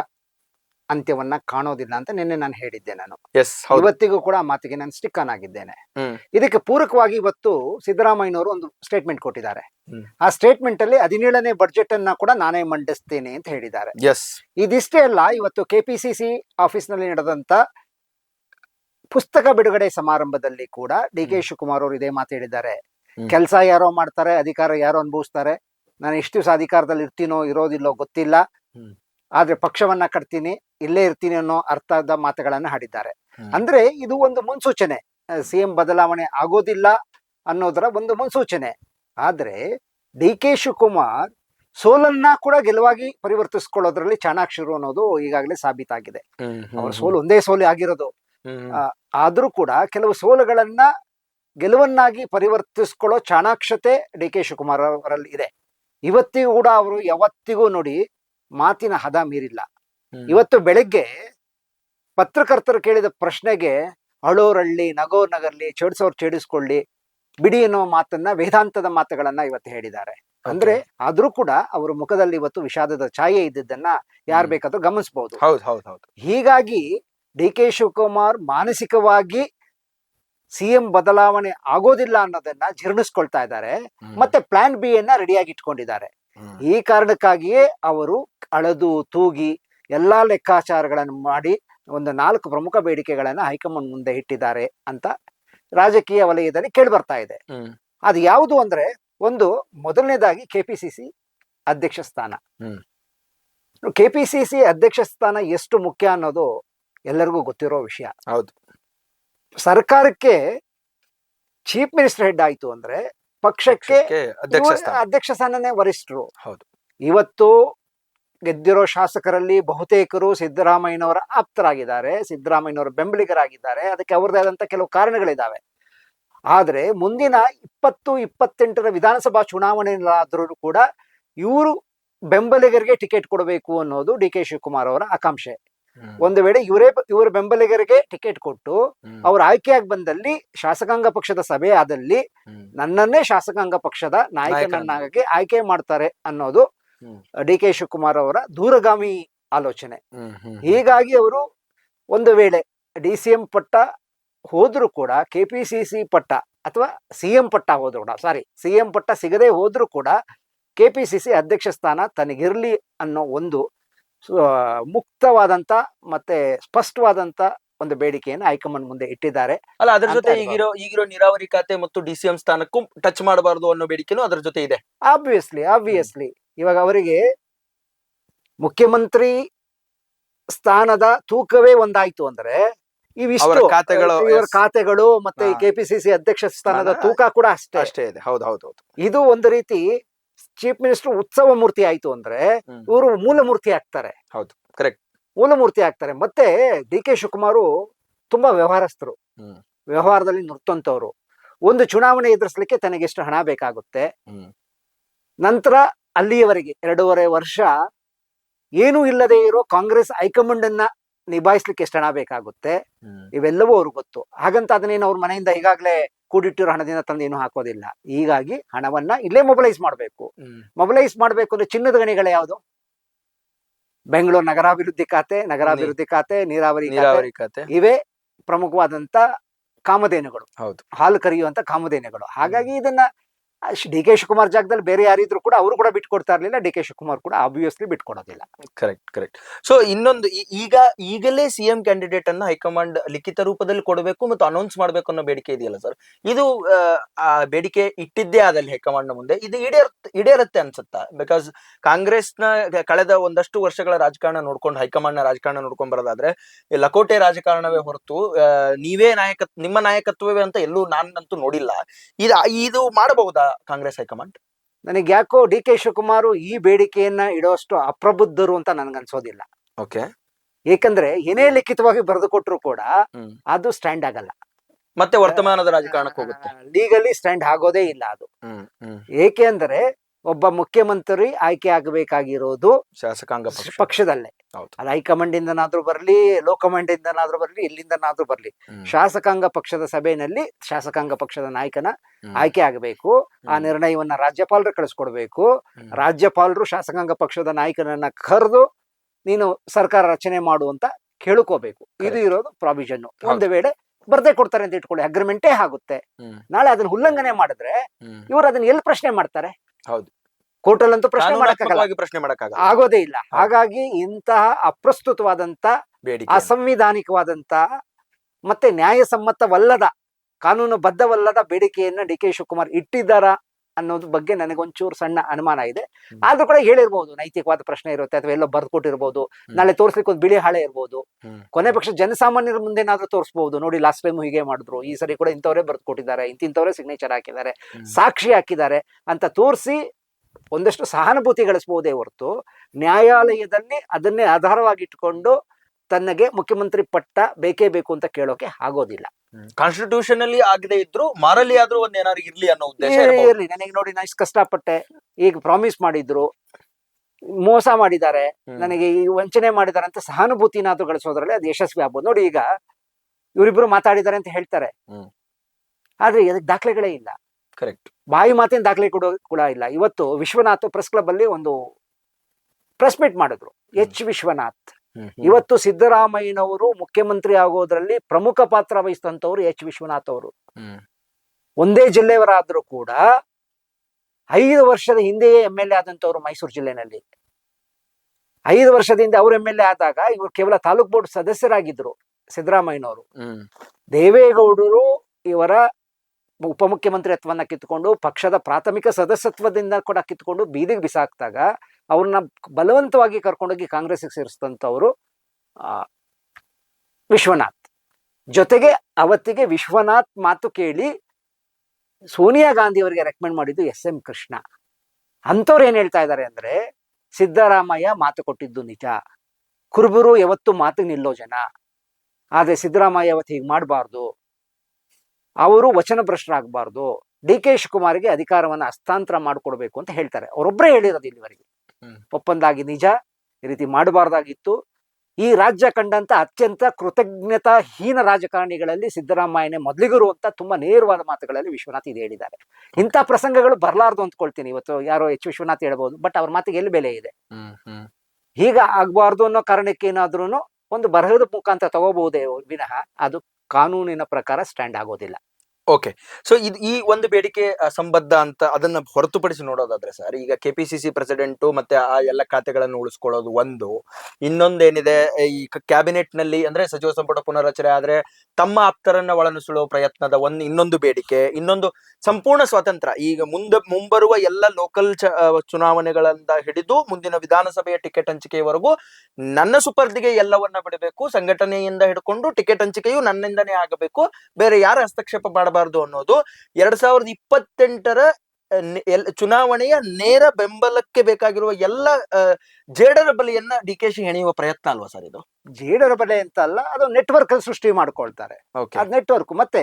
ಅಂತ್ಯವನ್ನ ಕಾಣೋದಿಲ್ಲ ಅಂತ ನಿನ್ನೆ ನಾನು ಹೇಳಿದ್ದೆ ನಾನು. ಎಸ್ ಹೌದು. ಇವತ್ತಿಗೂ ಕೂಡ ಆ ಮಾತಿಗೆ ನಾನು ಸ್ಟಿಕ್ ಆನ್ ಆಗಿದ್ದೇನೆ ಹ್ಮ್. ಇದಕ್ಕೆ ಪೂರಕವಾಗಿ ಇವತ್ತು ಸಿದ್ದರಾಮಯ್ಯನವರು ಒಂದು ಸ್ಟೇಟ್ಮೆಂಟ್ ಕೊಟ್ಟಿದ್ದಾರೆ. ಹ್ಮ್. ಆ ಸ್ಟೇಟ್ಮೆಂಟ್ ಅಲ್ಲಿ ಹದಿನೇಳನೇ ಬಜೆಟ್ ಅನ್ನ ಕೂಡ ನಾನೇ ಮಂಡಿಸ್ತೇನೆ ಅಂತ ಹೇಳಿದ್ದಾರೆ. ಎಸ್ ಇದಿಷ್ಟೇ ಅಲ್ಲ ಇವತ್ತು ಕೆಪಿಸಿಸಿ ಆಫೀಸ್ನಲ್ಲಿ ನಡೆದಂತ ಪುಸ್ತಕ ಬಿಡುಗಡೆ ಸಮಾರಂಭದಲ್ಲಿ ಕೂಡ ಡಿ ಕೆ ಶಿವಕುಮಾರ್ ಅವರು ಇದೇ ಮಾತು ಹೇಳಿದ್ದಾರೆ. ಹ್ಮ್. ಕೆಲಸ ಯಾರೋ ಮಾಡ್ತಾರೆ ಅಧಿಕಾರ ಯಾರೋ ಅನುಭವಿಸ್ತಾರೆ. ನಾನು ಎಷ್ಟು ದಿವಸ ಅಧಿಕಾರದಲ್ಲಿ ಇರ್ತೀನೋ ಇರೋದಿಲ್ಲೋ ಗೊತ್ತಿಲ್ಲ. ಹ್ಮ್. ಆದ್ರೆ ಪಕ್ಷವನ್ನ ಕಟ್ತೀನಿ ಇಲ್ಲೇ ಇರ್ತೀನಿ ಅನ್ನೋ ಅರ್ಥದ ಮಾತುಗಳನ್ನ ಹಾಡಿದ್ದಾರೆ. ಅಂದ್ರೆ ಇದು ಒಂದು ಮುನ್ಸೂಚನೆ. ಸಿಎಂ ಬದಲಾವಣೆ ಆಗೋದಿಲ್ಲ ಅನ್ನೋದರ ಒಂದು ಮುನ್ಸೂಚನೆ. ಆದ್ರೆ ಡಿ ಕೆ ಶಿವಕುಮಾರ್ ಸೋಲನ್ನ ಕೂಡ ಗೆಲುವಾಗಿ ಪರಿವರ್ತಿಸ್ಕೊಳ್ಳೋದ್ರಲ್ಲಿ ಚಾಣಾಕ್ಷರು ಅನ್ನೋದು ಈಗಾಗಲೇ ಸಾಬೀತಾಗಿದೆ. ಅವ್ರ ಸೋಲು ಒಂದೇ ಸೋಲು ಆಗಿರೋದು. ಆದ್ರೂ ಕೂಡ ಕೆಲವು ಸೋಲುಗಳನ್ನ ಗೆಲುವನ್ನಾಗಿ ಪರಿವರ್ತಿಸ್ಕೊಳ್ಳೋ ಚಾಣಾಕ್ಷತೆ ಡಿ ಕೆ ಶಿವಕುಮಾರ್ ಅವರಲ್ಲಿ ಇದೆ. ಇವತ್ತಿಗೂ ಕೂಡ ಅವರು ಯಾವತ್ತಿಗೂ ನೋಡಿ ಮಾತಿನ ಹದ ಮೀರಿಲ್ಲ. ಇವತ್ತು ಬೆಳಗ್ಗೆ ಪತ್ರಕರ್ತರು ಕೇಳಿದ ಪ್ರಶ್ನೆಗೆ ಅಳೋರಳ್ಳಿ ನಗೋರ್ ನಗರ್ಲಿ ಚೇಡಿಸೋರ್ ಚೇಡಿಸ್ಕೊಳ್ಳಿ ಬಿಡಿ ಅನ್ನೋ ಮಾತನ್ನ ವೇದಾಂತದ ಮಾತುಗಳನ್ನ ಇವತ್ತು ಹೇಳಿದ್ದಾರೆ. ಅಂದ್ರೆ ಆದ್ರೂ ಕೂಡ ಅವರ ಮುಖದಲ್ಲಿ ಇವತ್ತು ವಿಷಾದದ ಛಾಯೆ ಇದ್ದಿದ್ದನ್ನ ಯಾರು. ಬೇಕಾದ್ರೂ ಗಮನಿಸಬಹುದು ಹೌದು ಹೌದು ಹೌದು. ಹೀಗಾಗಿ ಡಿ ಕೆ ಶಿವಕುಮಾರ್ ಮಾನಸಿಕವಾಗಿ ಸಿಎಂ ಬದಲಾವಣೆ ಆಗೋದಿಲ್ಲ ಅನ್ನೋದನ್ನ ಜೀರ್ಣಿಸ್ಕೊಳ್ತಾ ಇದ್ದಾರೆ. ಮತ್ತೆ ಪ್ಲಾನ್ ಬಿ ಯನ್ನ ರೆಡಿಯಾಗಿ ಇಟ್ಕೊಂಡಿದ್ದಾರೆ. ಈ ಕಾರಣಕ್ಕಾಗಿಯೇ ಅವರು ಅಳದು ತೂಗಿ ಎಲ್ಲಾ ಲೆಕ್ಕಾಚಾರಗಳನ್ನು ಮಾಡಿ ಒಂದು ನಾಲ್ಕು ಪ್ರಮುಖ ಬೇಡಿಕೆಗಳನ್ನು ಹೈಕಮಾಂಡ್ ಮುಂದೆ ಇಟ್ಟಿದ್ದಾರೆ ಅಂತ ರಾಜಕೀಯ ವಲಯದಲ್ಲಿ ಕೇಳಿ ಬರ್ತಾ ಇದೆ. ಅದು ಯಾವುದು ಅಂದ್ರೆ ಒಂದು ಮೊದಲನೇದಾಗಿ ಕೆಪಿಸಿಸಿ ಅಧ್ಯಕ್ಷ ಸ್ಥಾನ ಹ್ಮ್. ಸಿ ಅಧ್ಯಕ್ಷ ಸ್ಥಾನ ಎಷ್ಟು ಮುಖ್ಯ ಅನ್ನೋದು ಎಲ್ಲರಿಗೂ ಗೊತ್ತಿರೋ ವಿಷಯ ಹೌದು ಸರ್ಕಾರಕ್ಕೆ ಚೀಫ್ ಮಿನಿಸ್ಟರ್ ಹೆಡ್ ಆಯ್ತು ಅಂದ್ರೆ ಪಕ್ಷಕ್ಕೆ ಅಧ್ಯಕ್ಷ ಸ್ಥಾನನೇ ವರಿಷ್ಠರು ಹೌದು. ಇವತ್ತು ಗೆದ್ದಿರೋ ಶಾಸಕರಲ್ಲಿ ಬಹುತೇಕರು ಸಿದ್ದರಾಮಯ್ಯನವರ ಆಪ್ತರಾಗಿದ್ದಾರೆ ಸಿದ್ದರಾಮಯ್ಯನವರ ಬೆಂಬಲಿಗರಾಗಿದ್ದಾರೆ ಅದಕ್ಕೆ ಅವರದೇ ಆದಂತ ಕೆಲವು ಕಾರಣಗಳಿದಾವೆ. ಆದ್ರೆ ಮುಂದಿನ ಇಪ್ಪತ್ತು ಇಪ್ಪತ್ತೆಂಟರ ವಿಧಾನಸಭಾ ಚುನಾವಣೆಯಲ್ಲಾದ್ರೂ ಕೂಡ ಇವರು ಬೆಂಬಲಿಗರಿಗೆ ಟಿಕೆಟ್ ಕೊಡಬೇಕು ಅನ್ನೋದು ಡಿ ಕೆ ಶಿವಕುಮಾರ್ ಅವರ ಆಕಾಂಕ್ಷೆ. ಒಂದು ವೇಳೆ ಇವರೇ ಇವರ ಬೆಂಬಲಿಗರಿಗೆ ಟಿಕೆಟ್ ಕೊಟ್ಟು ಅವ್ರ ಆಯ್ಕೆಯಾಗಿ ಬಂದಲ್ಲಿ ಶಾಸಕಾಂಗ ಪಕ್ಷದ ಸಭೆ ಆದಲ್ಲಿ ನನ್ನನ್ನೇ ಶಾಸಕಾಂಗ ಪಕ್ಷದ ನಾಯಕನನ್ನಾಗಿ ಆಯ್ಕೆ ಮಾಡ್ತಾರೆ ಅನ್ನೋದು. ಡಿ ಕೆ ಶಿವಕುಮಾರ್ ಅವರ ದೂರಗಾಮಿ ಆಲೋಚನೆ. ಹೀಗಾಗಿ ಅವರು ಒಂದು ವೇಳೆ ಡಿ ಸಿ ಎಂ ಪಟ್ಟ ಹೋದ್ರೂ ಕೂಡ ಕೆ ಪಿ ಸಿ ಸಿ ಪಟ್ಟ ಅಥವಾ ಸಿ ಎಂ ಪಟ್ಟ ಹೋದ್ರು ಕೂಡ ಸಾರಿ ಸಿ ಎಂ ಪಟ್ಟ ಸಿಗದೆ ಹೋದ್ರೂ ಕೂಡ ಕೆ ಪಿ ಸಿ ಸಿ ಅಧ್ಯಕ್ಷ ಸ್ಥಾನ ತನಗಿರ್ಲಿ ಅನ್ನೋ ಒಂದು ಮುಕ್ತವಾದಂತ ಮತ್ತೆ ಸ್ಪಷ್ಟವಾದಂತ ಒಂದು ಬೇಡಿಕೆಯನ್ನು ಹೈಕಮಾಂಡ್ ಮುಂದೆ ಇಟ್ಟಿದ್ದಾರೆ. ಅಲ್ಲ ಅದ್ರ ಜೊತೆ. ಈಗಿರೋ ಈಗಿರೋ ನೀರಾವರಿ ಖಾತೆ ಮತ್ತು ಡಿ ಸಿ ಎಂ ಸ್ಥಾನಕ್ಕೂ ಟಚ್ ಮಾಡಬಾರದು ಅನ್ನೋ ಬೇಡಿಕೆನೂ ಅದ್ರ ಜೊತೆ ಇದೆ. ಆಬ್ವಿಯಸ್ಲಿ ಆಬ್ವಿಯಸ್ಲಿ ಇವಾಗ ಅವರಿಗೆ ಮುಖ್ಯಮಂತ್ರಿ ಸ್ಥಾನದ ತೂಕವೇ ಒಂದಾಯ್ತು ಅಂದ್ರೆ ಇವಿಷ್ಟು ಖಾತೆಗಳು, ಇವರ ಕೆ ಖಾತೆಗಳು ಮತ್ತೆ ಸಿ ಕೆಪಿಸಿಸಿ ಅಧ್ಯಕ್ಷ ಸ್ಥಾನದ ಸ್ಥಾನ ತೂಕ ಕೂಡ ಅಷ್ಟೇ. ಅಷ್ಟೇ ಇದೆ. ಹೌದು ಹೌದು ಹೌದು. ಇದು ಒಂದು ರೀತಿ ಚೀಫ್ ಮಿನಿಸ್ಟರ್ ಉತ್ಸವ ಮೂರ್ತಿ ಆಯ್ತು ಅಂದ್ರೆ. ಇವರು ಮೂಲ ಮೂರ್ತಿ ಆಗ್ತಾರೆ. ಹೌದು ಕರೆಕ್ಟ್. ಮೂಲ ಮೂರ್ತಿ ಆಗ್ತಾರೆ. ಮತ್ತೆ ಡಿ ಕೆ ಶಿವಕುಮಾರು ತುಂಬಾ ವ್ಯವಹಾರಸ್ಥರು. ವ್ಯವಹಾರದಲ್ಲಿ ನುರ್ತಂತವ್ರು ಒಂದು ಚುನಾವಣೆ ಎದುರಿಸಲಿಕ್ಕೆ ತನಗೆಷ್ಟು ಹಣ ಬೇಕಾಗುತ್ತೆ. ನಂತರ ಅಲ್ಲಿಯವರೆಗೆ ಎರಡೂವರೆ ವರ್ಷ ಏನೂ ಇಲ್ಲದೆ ಇರೋ ಕಾಂಗ್ರೆಸ್ ಹೈಕಮಾಂಡ್ ಅನ್ನ ನಿಭಾಯಿಸ್ಲಿಕ್ಕೆ ಎಷ್ಟು ಹಣ ಬೇಕಾಗುತ್ತೆ? ಇವೆಲ್ಲವೂ ಅವ್ರಿಗೆ ಗೊತ್ತು. ಹಾಗಂತ ಅದನ್ನೇನು ಅವ್ರ ಮನೆಯಿಂದ ಈಗಾಗಲೇ ಕೂಡಿಟ್ಟಿರೋ ಹಣದಿಂದ ತಂದು ಏನು ಹಾಕೋದಿಲ್ಲ. ಹೀಗಾಗಿ ಹಣವನ್ನ ಇಲ್ಲೇ ಮೊಬಲೈಸ್ ಮಾಡಬೇಕು. ಮೊಬಲೈಸ್ ಮಾಡಬೇಕು ಅಂದ್ರೆ ಚಿನ್ನದ ಗಣಿಗಳು ಯಾವುದು? ಬೆಂಗಳೂರು ನಗರಾಭಿವೃದ್ಧಿ ಖಾತೆ ನಗರಾಭಿವೃದ್ಧಿ ಖಾತೆ ನೀರಾವರಿ ಖಾತೆ. ನೀರಾವರಿ ಖಾತೆ. ಇವೇ ಪ್ರಮುಖವಾದಂತ ಕಾಮಧೇನುಗಳು. ಹೌದು. ಹಾಲು ಕರೆಯುವಂತ ಕಾಮಧೇನುಗಳು. ಹಾಗಾಗಿ ಇದನ್ನ ಡಿ ಕೆ ಶಿವಕುಮಾರ್ ಜಾಗದಲ್ಲಿ ಬೇರೆ ಯಾರಿದ್ರು ಕೂಡ ಅವರು ಕೂಡ ಬಿಟ್ಕೊಡ್ತಾ ಇರಲಿಲ್ಲ. ಡಿ ಕೆ ಶಿವಕುಮಾರ್ ಕೂಡ ಆಬ್ವಿಯಸ್ಲಿ ಬಿಟ್ಕೊಡೋದಿಲ್ಲ. ಕರೆಕ್ಟ್ ಕರೆಕ್ಟ್ ಸೊ ಇನ್ನೊಂದು ಈಗ ಈಗಲೇ ಸಿಎಂ ಕ್ಯಾಂಡಿಡೇಟ್ ಅನ್ನ ಹೈಕಮಾಂಡ್ ಲಿಖಿತ ರೂಪದಲ್ಲಿ ಕೊಡಬೇಕು ಮತ್ತು ಅನೌನ್ಸ್ ಮಾಡಬೇಕು ಅನ್ನೋ ಬೇಡಿಕೆ ಇದೆಯಲ್ಲ ಸರ್ ಇದು ಆ, ಬೇಡಿಕೆ ಇಟ್ಟಿದ್ದೇ ಆದಲ್ಲಿ ಹೈಕಮಾಂಡ್ನ ಮುಂದೆ. ಇದು ಈಡೇರ್ ಈಡೇರುತ್ತೆ ಅನ್ಸುತ್ತಾ? ಬಿಕಾಸ್ ಕಾಂಗ್ರೆಸ್ನ ಕಳೆದ ಒಂದಷ್ಟು ವರ್ಷಗಳ ರಾಜಕಾರಣ ನೋಡ್ಕೊಂಡು ಹೈಕಮಾಂಡ್ನ ರಾಜಕಾರಣ ನೋಡ್ಕೊಂಡ್ ಬರೋದಾದ್ರೆ ಲಕೋಟೆ ರಾಜಕಾರಣವೇ ಹೊರತು ನೀವೇ ನಾಯಕ ನಿಮ್ಮ ನಾಯಕತ್ವವೇ ಅಂತ ಎಲ್ಲೂ ನಾನಂತೂ ನೋಡಿಲ್ಲ. ಇದು ಇದು ಮಾಡಬಹುದಾ? Congress high command? ನನಗೆ ಯಾಕೋ ಡಿ ಕೆ ಶಿವಕುಮಾರ್ ಈ ಬೇಡಿಕೆಯನ್ನ ಇಡೋಷ್ಟು ಅಪ್ರಬುದ್ಧರು ಅಂತ ನನ್ಗನ್ಸೋದಿಲ್ಲ. ಓಕೆ. ಏಕೆಂದ್ರೆ ಏನೇ ಲಿಖಿತವಾಗಿ ಬರೆದು ಕೊಟ್ರು ಕೂಡ ಹ್ಮ್. ಅದು ಸ್ಟ್ಯಾಂಡ್ ಆಗಲ್ಲ. ಮತ್ತೆ ವರ್ತಮಾನದ ರಾಜಕಾರಣಕ್ಕೆ ಹೋಗುತ್ತೆ. ಲೀಗಲಿ ಸ್ಟ್ಯಾಂಡ್ ಆಗೋದೇ ಇಲ್ಲ ಅದು. ಹ್ಮ್ ಹ್ಮ್. ಏಕೆ ಅಂದ್ರೆ ಒಬ್ಬ ಮುಖ್ಯಮಂತ್ರಿ ಆಯ್ಕೆ ಆಗಬೇಕಾಗಿರೋದು ಶಾಸಕಾಂಗ ಪಕ್ಷ. ಪಕ್ಷದಲ್ಲೇ. ಅದು ಹೈಕಮಾಂಡ್ ಇಂದನಾದ್ರೂ ಬರ್ಲಿ ಲೋ ಕಮಾಂಡ್ ಇಂದನಾದ್ರೂ ಬರ್ಲಿ. ಎಲ್ಲಿಂದನಾದ್ರೂ ಬರ್ಲಿ ಶಾಸಕಾಂಗ ಪಕ್ಷದ ಸಭೆಯಲ್ಲಿ ಶಾಸಕಾಂಗ ಪಕ್ಷದ ನಾಯಕನ ಆಯ್ಕೆ ಆಗಬೇಕು. ಆ ನಿರ್ಣಯವನ್ನ ರಾಜ್ಯಪಾಲರು ಕಳಿಸ್ಕೊಡ್ಬೇಕು. ರಾಜ್ಯಪಾಲರು ಶಾಸಕಾಂಗ ಪಕ್ಷದ ನಾಯಕನನ್ನ ಕರೆದು ನೀನು ಸರ್ಕಾರ ರಚನೆ ಮಾಡು ಅಂತ ಕೇಳ್ಕೋಬೇಕು. ಇದು ಇರೋದು ಪ್ರಾವಿಷನ್. ಒಂದು ವೇಳೆ ಬರ್ದೇ ಕೊಡ್ತಾರೆ ಅಂತ ಇಟ್ಕೊಳ್ಳಿ ಅಗ್ರಿಮೆಂಟೇ ಆಗುತ್ತೆ. ನಾಳೆ ಅದನ್ನ ಉಲ್ಲಂಘನೆ ಮಾಡಿದ್ರೆ. ಇವರು ಅದನ್ನ ಎಲ್ಲಿ ಪ್ರಶ್ನೆ ಮಾಡ್ತಾರೆ? ಹೌದು. ಕೋರ್ಟಲ್ಲಂತೂ ಪ್ರಶ್ನೆ ಮಾಡಕ್ಕಾಗಲ್ಲ. ಕಾನೂನಾತ್ಮಕವಾಗಿ ಪ್ರಶ್ನೆ ಮಾಡಕ್ಕಾಗ ಆಗೋದೇ ಇಲ್ಲ. ಹಾಗಾಗಿ ಇಂತಹ ಅಪ್ರಸ್ತುತವಾದಂತ ಬೇಡಿಕೆ ಅಸಂವಿಧಾನಿಕವಾದಂತ ಮತ್ತೆ ನ್ಯಾಯಸಮ್ಮತವಲ್ಲದ ಕಾನೂನುಬದ್ಧವಲ್ಲದ ಬೇಡಿಕೆಯನ್ನ ಡಿ ಕೆ ಶಿವಕುಮಾರ್ ಇಟ್ಟಿದ್ದಾರ? ಅನ್ನೋದ್ರ ಬಗ್ಗೆ ನನಗೊಂಚೂರು ಸಣ್ಣ ಅನುಮಾನ ಇದೆ. ಆದ್ರೂ ಕೂಡ ಹೇಳಿರ್ಬೋದು ನೈತಿಕವಾದ ಪ್ರಶ್ನೆ ಇರುತ್ತೆ ಅಥವಾ ಎಲ್ಲೋ ಬರ್ದ್ಕೊಟ್ಟಿರ್ಬೋದು ನಾಳೆ ತೋರಿಸ್ಲಿಕ್ಕೆ ಒಂದು ಬಿಳಿ ಹಾಳೆ ಇರ್ಬೋದು. ಕೊನೆ ಪಕ್ಷ ಜನಸಾಮಾನ್ಯರ ಮುಂದೆನಾದ್ರೂ ತೋರಿಸಬಹುದು ನೋಡಿ ಲಾಸ್ಟ್ ಟೈಮ್ ಹೀಗೆ ಮಾಡಿದ್ರು ಈ ಸರಿ ಕೂಡ ಇಂಥವರೇ ಬರ್ದ್ಕೊಟ್ಟಿದ್ದಾರೆ ಇಂತಿಂಥವರೇ ಸಿಗ್ನೇಚರ್ ಹಾಕಿದ್ದಾರೆ ಸಾಕ್ಷಿ ಹಾಕಿದ್ದಾರೆ ಅಂತ ತೋರಿಸಿ ಒಂದಷ್ಟು ಸಹಾನುಭೂತಿ ಗಳಿಸಬಹುದೇ ಹೊರತು ನ್ಯಾಯಾಲಯದಲ್ಲಿ ಅದನ್ನೇ ಆಧಾರವಾಗಿಟ್ಟುಕೊಂಡು ತನ್ನಗೆ ಮುಖ್ಯಮಂತ್ರಿ ಪಟ್ಟ ಬೇಕೇ ಬೇಕು ಅಂತ ಕೇಳೋಕೆ ಆಗೋದಿಲ್ಲ. ಕಾನ್ಸ್ಟಿಟ್ಯೂಷನ್ ಅಲ್ಲಿ ಆಗದೆ ಇದ್ರು ಮಾರಲ್ಲಿ ಆದ್ರೂ ಒಂದ್ ಏನಾದ್ರು ಇರ್ಲಿ ಅನ್ನೋ ಉದ್ದೇಶ ಇರ್ಲಿ, ಇರ್ಬೋದು. ಇರ್ಲಿ. ನನಗೆ ನೋಡಿ ನಾ ಇಷ್ಟು ಕಷ್ಟಪಟ್ಟೆ. ಈಗ ಪ್ರಾಮಿಸ್ ಮಾಡಿದ್ರು ಮೋಸ ಮಾಡಿದ್ದಾರೆ ಹ್ಮ್. ನನಗೆ ಈ ವಂಚನೆ ಮಾಡಿದ್ದಾರೆ ಅಂತ ಸಹಾನುಭೂತಿನಾದ್ರೂ ಗಳಿಸೋದ್ರಲ್ಲಿ ಅದು ಯಶಸ್ವಿ ಆಗ್ಬೋದು. ನೋಡಿ ಈಗ ಇವರಿಬ್ರು ಮಾತಾಡಿದ್ದಾರೆ ಅಂತ ಹೇಳ್ತಾರೆ. ಹ್ಮ್. ಆದ್ರೆ ಅದಕ್ಕೆ ದಾಖಲೆಗಳೇ ಇಲ್ಲ. ಕರೆಕ್ಟ್ ಬಾಯಿ ಮಾತಿನ ದಾಖಲೆ ಕೂಡ ಕೂಡ ಇಲ್ಲ. ಇವತ್ತು ವಿಶ್ವನಾಥ್ ಪ್ರೆಸ್ ಕ್ಲಬ್ ಅಲ್ಲಿ ಒಂದು ಪ್ರೆಸ್ ಮೀಟ್ ಮಾಡಿದ್ರು. ಎಚ್ ವಿಶ್ವನಾಥ್. ಇವತ್ತು ಸಿದ್ದರಾಮಯ್ಯನವರು ಮುಖ್ಯಮಂತ್ರಿ ಆಗೋದ್ರಲ್ಲಿ ಪ್ರಮುಖ ಪಾತ್ರ ವಹಿಸಿದಂಥವ್ರು ಎಚ್ ವಿಶ್ವನಾಥ್ ಅವರು. ಒಂದೇ ಜಿಲ್ಲೆಯವರಾದ್ರೂ ಕೂಡ ಐದು ವರ್ಷದ ಹಿಂದೆಯೇ ಎಂ ಎಲ್ ಎ ಆದಂಥವ್ರು ಮೈಸೂರು ಜಿಲ್ಲೆನಲ್ಲಿ. ಐದು ವರ್ಷದಿಂದ ಅವ್ರು ಎಂ ಎಲ್ ಎ ಆದಾಗ ಇವರು ಕೇವಲ ತಾಲೂಕ್ ಬೋರ್ಡ್ ಸದಸ್ಯರಾಗಿದ್ರು ಸಿದ್ದರಾಮಯ್ಯನವರು. ದೇವೇಗೌಡರು ಇವರ ಉಪಮುಖ್ಯಮಂತ್ರಿತ್ವನ್ನ ಕಿತ್ಕೊಂಡು, ಪಕ್ಷದ ಪ್ರಾಥಮಿಕ ಸದಸ್ಯತ್ವದಿಂದ ಕೂಡ ಕಿತ್ಕೊಂಡು, ಬೀದಿಗೆ ಬಿಸಾಕಿದಾಗ ಅವ್ರನ್ನ ಬಲವಂತವಾಗಿ ಕರ್ಕೊಂಡೋಗಿ ಕಾಂಗ್ರೆಸ್ಗೆ ಸೇರಿಸಿದಂಥವ್ರು ವಿಶ್ವನಾಥ್. ಜೊತೆಗೆ ಅವತ್ತಿಗೆ ವಿಶ್ವನಾಥ್ ಮಾತು ಕೇಳಿ ಸೋನಿಯಾ ಗಾಂಧಿ ಅವರಿಗೆ ರೆಕಮೆಂಡ್ ಮಾಡಿದ್ದು ಎಸ್ ಎಂ ಕೃಷ್ಣ. ಅಂಥವ್ರು ಏನ್ ಹೇಳ್ತಾ ಇದ್ದಾರೆ ಅಂದ್ರೆ, ಸಿದ್ದರಾಮಯ್ಯ ಮಾತು ಕೊಟ್ಟಿದ್ದು ನಿಜ. ಕುರುಬರು ಯಾವತ್ತು ಮಾತು ನಿಲ್ಲೋ ಜನ. ಆದ್ರೆ ಸಿದ್ದರಾಮಯ್ಯ ಅವತ್ತು ಹೀಗೆ ಮಾಡಬಾರ್ದು. ಅವರು ವಚನ ಭ್ರಷ್ಟರಾಗಬಾರ್ದು ಡಿ ಕೆ ಶಿವಕುಮಾರ್ಗೆ ಅಧಿಕಾರವನ್ನು ಹಸ್ತಾಂತರ ಮಾಡಿಕೊಡ್ಬೇಕು ಅಂತ ಹೇಳ್ತಾರೆ. ಅವರೊಬ್ಬರೇ ಹೇಳಿರೋದು ಇಲ್ಲಿವರೆಗೆ. ಒಪ್ಪಂದಾಗಿ ನಿಜ ಈ ರೀತಿ ಮಾಡಬಾರ್ದಾಗಿತ್ತು. ಈ ರಾಜ್ಯ ಕಂಡಂತ ಅತ್ಯಂತ ಕೃತಜ್ಞತಾ ಹೀನ ರಾಜಕಾರಣಿಗಳಲ್ಲಿ ಸಿದ್ದರಾಮಯ್ಯನೇ ಮೊದಲಿಗರು ಅಂತ ತುಂಬಾ ನೇರವಾದ ಮಾತುಗಳಲ್ಲಿ ವಿಶ್ವನಾಥ್ ಇದು ಹೇಳಿದ್ದಾರೆ. ಇಂಥ ಪ್ರಸಂಗಗಳು ಬರಲಾರ್ದು ಅಂದ್ಕೊಳ್ತೀನಿ. ಇವತ್ತು ಯಾರೋ ಎಚ್ ವಿಶ್ವನಾಥ್ ಹೇಳ್ಬೋದು ಬಟ್ ಅವ್ರ ಮಾತಿಗೆ ಎಲ್ಲಿ ಬೆಲೆ ಇದೆ? ಈಗ ಆಗ್ಬಾರ್ದು ಅನ್ನೋ ಕಾರಣಕ್ಕೆ ಏನಾದ್ರೂ ಒಂದು ಬರಹದ ಮುಖಾಂತರ ತಗೋಬಹುದೇ ವಿನಃ ಅದು ಕಾನೂನಿನ ಪ್ರಕಾರ ಸ್ಟ್ಯಾಂಡ್ ಆಗೋದಿಲ್ಲ. ಓಕೆ ಸೊ ಇದು ಈ ಒಂದು ಬೇಡಿಕೆ ಸಂಬದ್ಧ ಅಂತ ಅದನ್ನ ಹೊರತುಪಡಿಸಿ ನೋಡೋದಾದ್ರೆ ಸರ್, ಈಗ ಕೆಪಿಸಿಸಿ ಪ್ರೆಸಿಡೆಂಟ್ ಮತ್ತೆ ಆ ಎಲ್ಲ ಖಾತೆಗಳನ್ನು ಉಳಿಸ್ಕೊಳ್ಳೋದು ಒಂದು. ಇನ್ನೊಂದೇನಿದೆ, ಈ ಕ್ಯಾಬಿನೆಟ್ನಲ್ಲಿ ಅಂದ್ರೆ ಸಚಿವ ಸಂಪುಟ ಪುನರ್ರಚನೆ ಆದ್ರೆ ತಮ್ಮ ಆಪ್ತರನ್ನ ಒಳನುಸುಳುವ ಪ್ರಯತ್ನದ ಒಂದು ಇನ್ನೊಂದು ಬೇಡಿಕೆ, ಇನ್ನೊಂದು ಸಂಪೂರ್ಣ ಸ್ವಾತಂತ್ರ್ಯ ಈಗ ಮುಂದೆ, ಮುಂಬರುವ ಎಲ್ಲ ಲೋಕಲ್ ಚುನಾವಣೆಗಳಿಂದ ಹಿಡಿದು ಮುಂದಿನ ವಿಧಾನಸಭೆಯ ಟಿಕೆಟ್ ಹಂಚಿಕೆಯವರೆಗೂ ನನ್ನ ಸುಪರ್ದಿಗೆ ಎಲ್ಲವನ್ನ ಬಿಡಬೇಕು, ಸಂಘಟನೆಯಿಂದ ಹಿಡ್ಕೊಂಡು ಟಿಕೆಟ್ ಹಂಚಿಕೆಯು ನನ್ನಿಂದನೇ ಆಗಬೇಕು, ಬೇರೆ ಯಾರ ಹಸ್ತಕ್ಷೇಪ ಮಾಡಬಾರದು ಅನ್ನೋದು ಎರಡ್ ಸಾವಿರದ ಇಪ್ಪತ್ತೆಂಟರ ಚುನಾವಣೆಯ ನೇರ ಬೆಂಬಲಕ್ಕೆ ಬೇಕಾಗಿರುವ ಎಲ್ಲ ಜೇಡರ ಬಲಿಯನ್ನ ಡಿ ಕೆ ಶಿ ಹೆಣೆಯುವ ಪ್ರಯತ್ನ ಅಲ್ವಾ ಸರ್ ಇದು? ಜೇಡರ ಬಲೆ ಅಂತ ಅಲ್ಲ ಅದು ನೆಟ್ವರ್ಕ್ ಸೃಷ್ಟಿ ಮಾಡ್ಕೊಳ್ತಾರೆ. ನೆಟ್ವರ್ಕ್ ಮತ್ತೆ